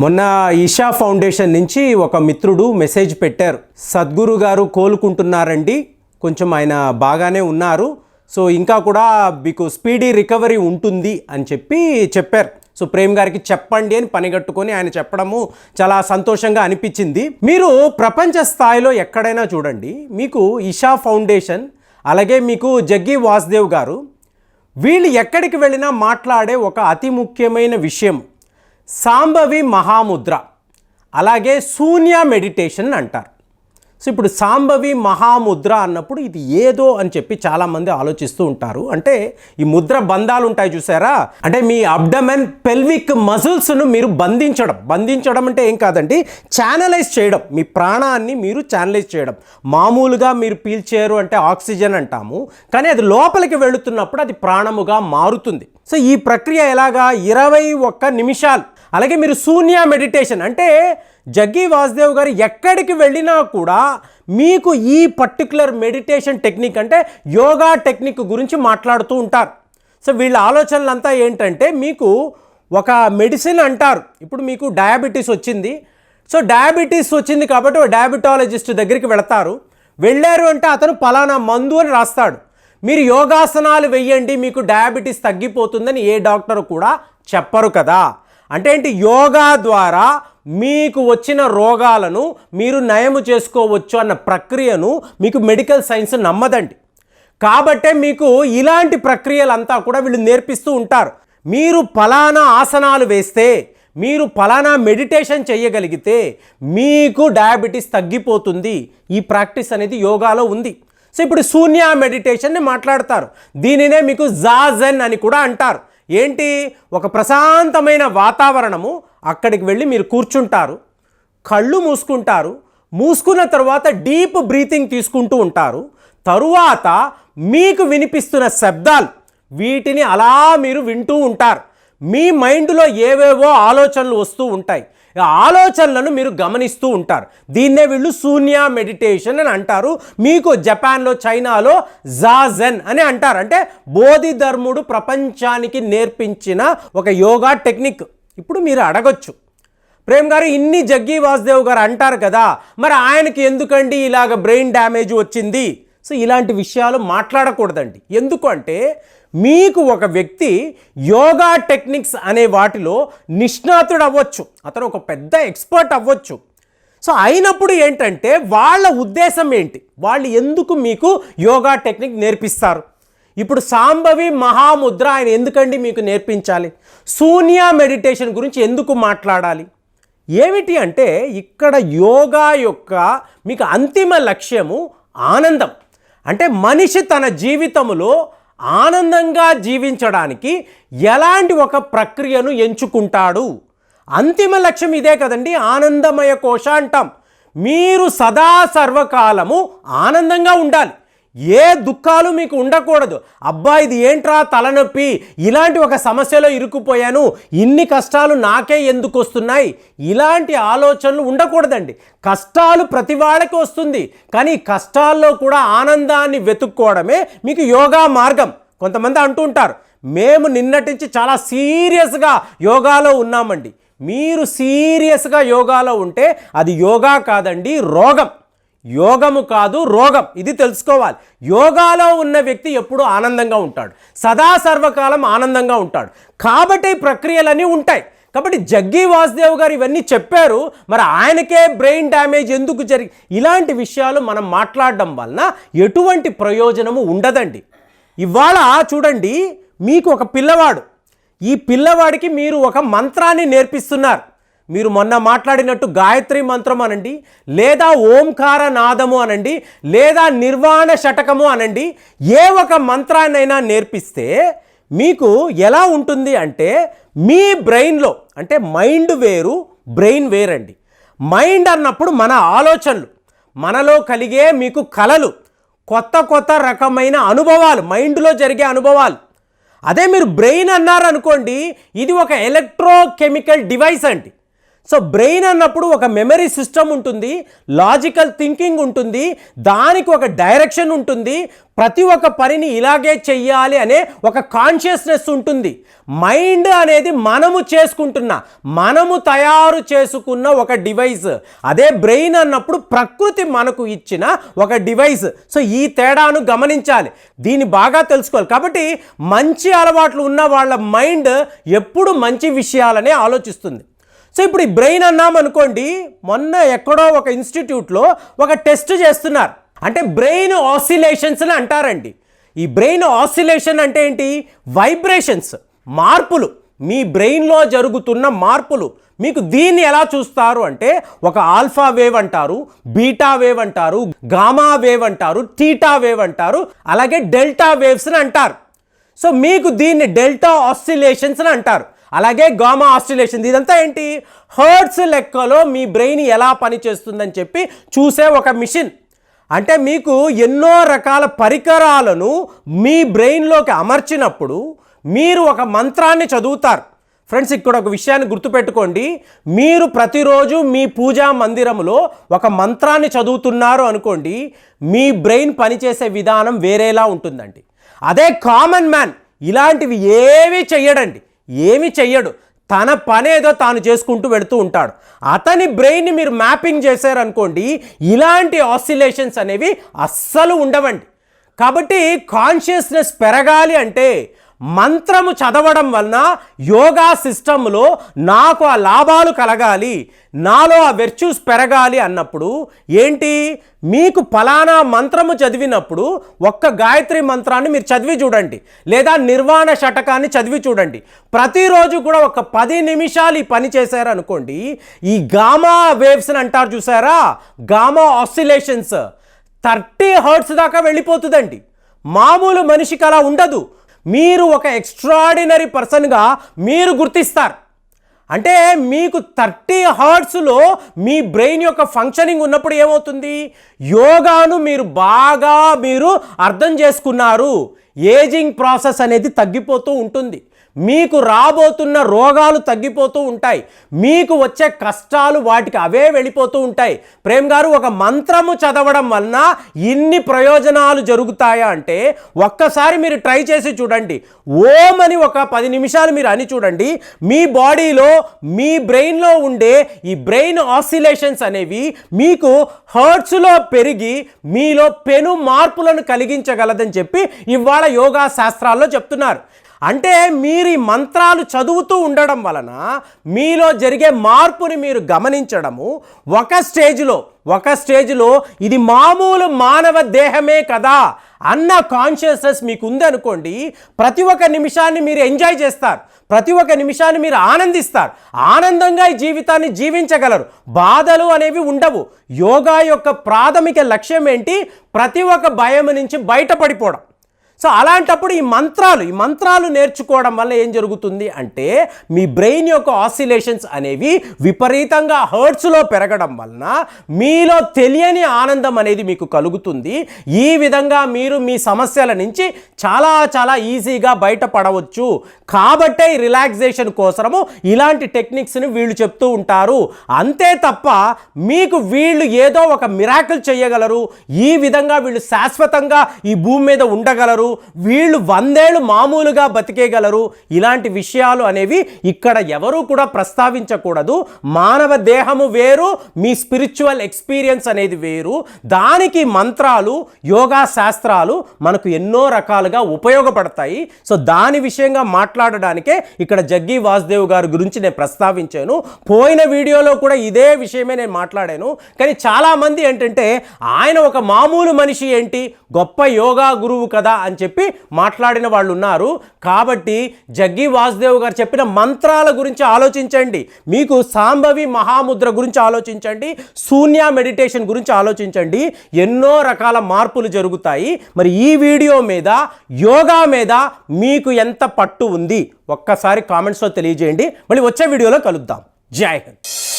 మొన్న ఈషా ఫౌండేషన్ నుంచి ఒక మిత్రుడు మెసేజ్ పెట్టారు. సద్గురు గారు కోలుకుంటున్నారండి. కొంచెం ఆయన బాగానే ఉన్నారు. సో ఇంకా కూడా మీకు స్పీడీ రికవరీ ఉంటుంది అని చెప్పి చెప్పారు. సో ప్రేమ్ గారికి చెప్పండి అని పనిగట్టుకొని ఆయన చెప్పడము చాలా సంతోషంగా అనిపించింది. మీరు ప్రపంచ స్థాయిలో ఎక్కడైనా చూడండి. మీకు ఈషా ఫౌండేషన్ అలాగే మీకు జగ్గి వాసుదేవ్ గారు వీళ్ళు ఎక్కడికి వెళ్ళినా మాట్లాడే ఒక అతి ముఖ్యమైన విషయం. సాంబవి మహాముద్ర అలాగే శూన్య మెడిటేషన్ అంటారు. సో ఇప్పుడు సాంబవి మహాముద్ర అన్నప్పుడు ఇది ఏదో అని చెప్పి చాలామంది ఆలోచిస్తూ ఉంటారు. అంటే ఈ ముద్ర బంధాలు ఉంటాయి చూసారా? అంటే మీ అబ్డమెన్ పెల్విక్ మజిల్స్ను మీరు బంధించడం. బంధించడం అంటే ఏం కాదండి ఛానలైజ్ చేయడం. మీ ప్రాణాన్ని మీరు ఛానలైజ్ చేయడం. మామూలుగా మీరు పీల్చేరు అంటే ఆక్సిజన్ అంటాము కానీ అది లోపలికి వెళుతున్నప్పుడు అది ప్రాణముగా మారుతుంది. సో ఈ ప్రక్రియ ఎలాగా? ఇరవై ఒక్క నిమిషాలు. అలాగే మీరు శూన్య మెడిటేషన్ అంటే జగ్గి వాసుదేవ్ గారు ఎక్కడికి వెళ్ళినా కూడా మీకు ఈ పర్టికులర్ మెడిటేషన్ టెక్నిక్ అంటే యోగా టెక్నిక్ గురించి మాట్లాడుతూ ఉంటారు. సో వీళ్ళ ఆలోచనలంతా ఏంటంటే మీకు ఒక మెడిసిన్ అంటారు. ఇప్పుడు మీకు డయాబెటీస్ వచ్చింది. సో డయాబెటీస్ వచ్చింది కాబట్టి ఒక డయాబెటాలజిస్ట్ దగ్గరికి వెళతారు. వెళ్ళారు అంటే అతను పలానా మందు అని రాస్తాడు. మీరు యోగాసనాలు వెయ్యండి మీకు డయాబెటీస్ తగ్గిపోతుందని ఏ డాక్టర్ కూడా చెప్పరు కదా. అంటే ఏంటి? యోగా ద్వారా మీకు వచ్చిన రోగాలను మీరు నయము చేసుకోవచ్చు అన్న ప్రక్రియను మీకు మెడికల్ సైన్స్ నమ్మదండి. కాబట్టే మీకు ఇలాంటి ప్రక్రియలంతా కూడా వీళ్ళు నేర్పిస్తూ ఉంటారు. మీరు ఫలానా ఆసనాలు వేస్తే మీరు ఫలానా మెడిటేషన్ చేయగలిగితే మీకు డయాబెటీస్ తగ్గిపోతుంది. ఈ ప్రాక్టీస్ అనేది యోగాలో ఉంది. సో ఇప్పుడు శూన్య మెడిటేషన్ని మాట్లాడతారు. దీనినే మీకు జాజెన్ అని కూడా అంటారు. ఏంటి? ఒక ప్రశాంతమైన వాతావరణము. అక్కడికి వెళ్ళి మీరు కూర్చుంటారు. కళ్ళు మూసుకుంటారు. మూసుకున్న తర్వాత డీప్ బ్రీతింగ్ తీసుకుంటూ ఉంటారు. తరువాత మీకు వినిపిస్తున్న శబ్దాలు వీటిని అలా మీరు వింటూ ఉంటారు. మీ మైండ్లో ఏవేవో ఆలోచనలు వస్తూ ఉంటాయి. ఆలోచనలను మీరు గమనిస్తూ ఉంటారు. దీన్నే వీళ్ళు శూన్య మెడిటేషన్ అని అంటారు. మీకు జపాన్లో చైనాలో జాజెన్ అని అంటారు. అంటే బోధిధర్ముడు ప్రపంచానికి నేర్పించిన ఒక యోగా టెక్నిక్. ఇప్పుడు మీరు అడగొచ్చు. ప్రేమ్ గారు ఇన్ని జగ్గి వాసుదేవ్ గారు అంటారు కదా మరి ఆయనకి ఎందుకండి ఇలాగ బ్రెయిన్ డ్యామేజ్ వచ్చింది? సో ఇలాంటి విషయాలు మాట్లాడకూడదండి. ఎందుకు అంటే మీకు ఒక వ్యక్తి యోగా టెక్నిక్స్ అనే వాటిలో నిష్ణాతుడు అవ్వచ్చు అతను ఒక పెద్ద ఎక్స్పర్ట్ అవ్వచ్చు. సో అయినప్పుడు ఏంటంటే వాళ్ళ ఉద్దేశం ఏంటి? వాళ్ళు ఎందుకు మీకు యోగా టెక్నిక్ నేర్పిస్తారు? ఇప్పుడు సాంబవి మహాముద్ర ఆయన ఎందుకండి మీకు నేర్పించాలి? శూన్య మెడిటేషన్ గురించి ఎందుకు మాట్లాడాలి? ఏమిటి అంటే ఇక్కడ యోగా యొక్క మీకు అంతిమ లక్ష్యము ఆనందం. అంటే మనిషి తన జీవితంలో ఆనందంగా జీవించడానికి ఎలాంటి ఒక ప్రక్రియను ఎంచుకుంటాడు? అంతిమ లక్ష్యం ఇదే కదండి ఆనందమయ కోశ అంటాం. మీరు సదా సర్వకాలము ఆనందంగా ఉండాలి. ఏ దుఃఖాలు మీకు ఉండకూడదు. అబ్బా ఇది ఏంట్రా తలనొప్పి? ఇలాంటి ఒక సమస్యలో ఇరుక్కుపోయాను. ఇన్ని కష్టాలు నాకే ఎందుకు వస్తున్నాయి? ఇలాంటి ఆలోచనలు ఉండకూడదండి. కష్టాలు ప్రతి వాళ్ళకి వస్తుంది. కానీ కష్టాల్లో కూడా ఆనందాన్ని వెతుక్కోవడమే మీకు యోగా మార్గం. కొంతమంది అంటూ ఉంటారు మేము నిన్నటించి చాలా సీరియస్గా యోగాలో ఉన్నామండి. మీరు సీరియస్గా యోగాలో ఉంటే అది యోగా కాదండి రోగం. యోగము కాదు రోగం. ఇది తెలుసుకోవాలి. యోగాలో ఉన్న వ్యక్తి ఎప్పుడూ ఆనందంగా ఉంటాడు. సదా సర్వకాలం ఆనందంగా ఉంటాడు. కాబట్టి ప్రక్రియలన్నీ ఉంటాయి. కాబట్టి జగ్గి వాసుదేవ్ గారు ఇవన్నీ చెప్పారు. మరి ఆయనకే బ్రెయిన్ డ్యామేజ్ ఎందుకు జరిగి ఇలాంటి విషయాలు మనం మాట్లాడడం వలన ఎటువంటి ప్రయోజనము ఉండదండి. ఇవాళ చూడండి మీకు ఒక పిల్లవాడు. ఈ పిల్లవాడికి మీరు ఒక మంత్రాన్ని నేర్పిస్తున్నారు. మీరు మొన్న మాట్లాడినట్టు గాయత్రి మంత్రం అనండి లేదా ఓంకార నాదము అనండి లేదా నిర్వాణ శటకము అనండి ఏ ఒక మంత్రాన్నైనా నేర్పిస్తే మీకు ఎలా ఉంటుంది అంటే మీ బ్రెయిన్లో అంటే మైండ్ వేరు బ్రెయిన్ వేరండి. మైండ్ అన్నప్పుడు మన ఆలోచనలు మనలో కలిగే మీకు కలలు కొత్త కొత్త రకమైన అనుభవాలు మైండ్లో జరిగే అనుభవాలు. అదే మీరు బ్రెయిన్ అన్నారనుకోండి ఇది ఒక ఎలక్ట్రోకెమికల్ డివైస్ అండి. సో బ్రెయిన్ అన్నప్పుడు ఒక మెమరీ సిస్టమ్ ఉంటుంది లాజికల్ థింకింగ్ ఉంటుంది దానికి ఒక డైరెక్షన్ ఉంటుంది ప్రతి ఒక్క పనిని ఇలాగే చెయ్యాలి అనే ఒక కాన్షియస్నెస్ ఉంటుంది. మైండ్ అనేది మనము చేసుకుంటున్న మనము తయారు చేసుకున్న ఒక డివైస్ అదే బ్రెయిన్ అన్నప్పుడు ప్రకృతి మనకు ఇచ్చిన ఒక డివైస్ సో ఈ తేడాను గమనించాలి. దీన్ని బాగా తెలుసుకోవాలి. కాబట్టి మంచి అలవాట్లు ఉన్న వాళ్ళ మైండ్ ఎప్పుడు మంచి విషయాలనే ఆలోచిస్తుంది. సో ఇప్పుడు ఈ బ్రెయిన్ అన్నామనుకోండి మొన్న ఎక్కడో ఒక ఇన్స్టిట్యూట్లో ఒక టెస్ట్ చేస్తున్నారు. అంటే బ్రెయిన్ ఆసిలేషన్స్ అని అంటారండి. ఈ బ్రెయిన్ ఆసిలేషన్ అంటే ఏంటి? వైబ్రేషన్స్ మార్పులు. మీ బ్రెయిన్లో జరుగుతున్న మార్పులు. మీకు దీన్ని ఎలా చూస్తారు అంటే ఒక ఆల్ఫా వేవ్ అంటారు బీటా వేవ్ అంటారు గామా వేవ్ అంటారు టీటా వేవ్ అంటారు అలాగే డెల్టా వేవ్స్ అని అంటారు. సో మీకు దీన్ని డెల్టా ఆసిలేషన్స్ అని అంటారు. అలాగే గామా ఆస్ట్రిలేషన్. ఇదంతా ఏంటి? హర్ట్స్ లెక్కలో మీ బ్రెయిన్ ఎలా పనిచేస్తుందని చెప్పి చూసే ఒక మిషన్. అంటే మీకు ఎన్నో రకాల పరికరాలను మీ బ్రెయిన్లోకి అమర్చినప్పుడు మీరు ఒక మంత్రాన్ని చదువుతారు. ఫ్రెండ్స్ ఇక్కడ ఒక విషయాన్ని గుర్తుపెట్టుకోండి. మీరు ప్రతిరోజు మీ పూజా మందిరములో ఒక మంత్రాన్ని చదువుతున్నారు అనుకోండి మీ బ్రెయిన్ పనిచేసే విధానం వేరేలా ఉంటుందండి. అదే కామన్ మ్యాన్ ఇలాంటివి ఏవి చెయ్యడండి. ఏమి చెయ్యడు. తన పనేదో తాను చేసుకుంటూ వెళుతూ ఉంటాడు. అతని బ్రెయిన్ని మీరు మ్యాపింగ్ చేశారనుకోండి ఇలాంటి ఆసిలేషన్స్ అనేవి అస్సలు ఉండవండి. కాబట్టి కాన్షియస్నెస్ పెరగాలి అంటే మంత్రము చదవడం వలన యోగా సిస్టంలో నాకు ఆ లాభాలు కలగాలి నాలో ఆ వెర్చ్యూస్ పెరగాలి అన్నప్పుడు ఏంటి? మీకు ఫలానా మంత్రము చదివినప్పుడు ఒక్క గాయత్రి మంత్రాన్ని మీరు చదివి చూడండి లేదా నిర్వాణ శటకాన్ని చదివి చూడండి. ప్రతిరోజు కూడా ఒక పది నిమిషాలు ఈ పని చేశారనుకోండి ఈ గామా వేవ్స్ అని అంటారు చూసారా? Gamma oscillations. థర్టీ హర్ట్స్ దాకా వెళ్ళిపోతుందండి. మామూలు మనిషికి అలా ఉండదు. మీరు ఒక ఎక్స్ట్రాడినరీ పర్సన్గా మీరు గుర్తిస్తారు. అంటే మీకు థర్టీ హార్ట్స్లో మీ బ్రెయిన్ యొక్క ఫంక్షనింగ్ ఉన్నప్పుడు ఏమవుతుంది? యోగాను మీరు బాగా మీరు అర్థం చేసుకున్నారు. ఏజింగ్ ప్రాసెస్ అనేది తగ్గిపోతూ ఉంటుంది. మీకు రాబోతున్న రోగాలు తగ్గిపోతూ ఉంటాయి. మీకు వచ్చే కష్టాలు వాటికి అవే వెళ్ళిపోతూ ఉంటాయి. ప్రేమ్ గారు ఒక మంత్రము చదవడం వలన ఇన్ని ప్రయోజనాలు జరుగుతాయా అంటే ఒక్కసారి మీరు ట్రై చేసి చూడండి. ఓం అని ఒక పది నిమిషాలు మీరు అని చూడండి. మీ బాడీలో మీ బ్రెయిన్లో ఉండే ఈ బ్రెయిన్ ఆసిలేషన్స్ అనేవి మీకు హర్ట్స్లో పెరిగి మీలో పెను మార్పులను కలిగించగలదని చెప్పి ఇవాళ యోగా శాస్త్రాల్లో చెప్తున్నారు. అంటే మీరు ఈ మంత్రాలు చదువుతూ ఉండడం వలన మీలో జరిగే మార్పుని మీరు గమనించడము. ఒక స్టేజ్లో ఒక స్టేజ్లో ఇది మామూలు మానవ దేహమే కదా అన్న కాన్షియస్నెస్ మీకు ఉందనుకోండి ప్రతి ఒక్క నిమిషాన్ని మీరు ఎంజాయ్ చేస్తారు. ప్రతి ఒక్క నిమిషాన్ని మీరు ఆనందిస్తారు. ఆనందంగా ఈ జీవితాన్ని జీవించగలరు. బాధలు అనేవి ఉండవు. యోగా యొక్క ప్రాథమిక లక్ష్యం ఏంటి? ప్రతి ఒక్క భయం నుంచి బయటపడిపోవడం. సో అలాంటప్పుడు ఈ మంత్రాలు ఈ మంత్రాలు నేర్చుకోవడం వల్ల ఏం జరుగుతుంది అంటే మీ బ్రెయిన్ యొక్క ఆసిలేషన్స్ అనేవి విపరీతంగా హర్ట్స్లో పెరగడం వలన మీలో తెలియని ఆనందం అనేది మీకు కలుగుతుంది. ఈ విధంగా మీరు మీ సమస్యల నుంచి చాలా చాలా ఈజీగా బయటపడవచ్చు. కాబట్టే ఈ రిలాక్సేషన్ కోసము ఇలాంటి టెక్నిక్స్ని వీళ్ళు చెప్తూ ఉంటారు. అంతే తప్ప మీకు వీళ్ళు ఏదో ఒక మిరాకిల్ చేయగలరు. ఈ విధంగా వీళ్ళు శాశ్వతంగా ఈ భూమి మీద ఉండగలరు. వీళ్ళు వందేళ్ళు మామూలుగా బతికేయగలరు. ఇలాంటి విషయాలు అనేవి ఇక్కడ ఎవరూ కూడా ప్రస్తావించకూడదు. మానవ దేహము వేరు మీ స్పిరిచువల్ ఎక్స్పీరియన్స్ అనేది వేరు. దానికి మంత్రాలు యోగా శాస్త్రాలు మనకు ఎన్నో రకాలుగా ఉపయోగపడతాయి. సో దాని విషయంగా మాట్లాడడానికే ఇక్కడ జగ్గి వాసుదేవ్ గారి గురించి నేను ప్రస్తావించాను. పోయిన వీడియోలో కూడా ఇదే విషయమే నేను మాట్లాడాను. కానీ చాలామంది ఏంటంటే ఆయన ఒక మామూలు మనిషి ఏంటి? గొప్ప యోగా గురువు కదా అని చెప్పి మాట్లాడిన వాళ్ళు ఉన్నారు కాబట్టి జగ్గి వాసుదేవ్ గారు చెప్పిన మంత్రాల గురించి ఆలోచించండి. మీకు సాంబవి మహాముద్ర గురించి ఆలోచించండి. శూన్య మెడిటేషన్ గురించి ఆలోచించండి. ఎన్నో రకాల మార్పులు జరుగుతాయి. మరి ఈ వీడియో మీద యోగా మీద మీకు ఎంత పట్టు ఉంది? ఒక్కసారి కామెంట్స్లో తెలియజేయండి. మళ్ళీ వచ్చే వీడియోలో కలుద్దాం. జై హింద్.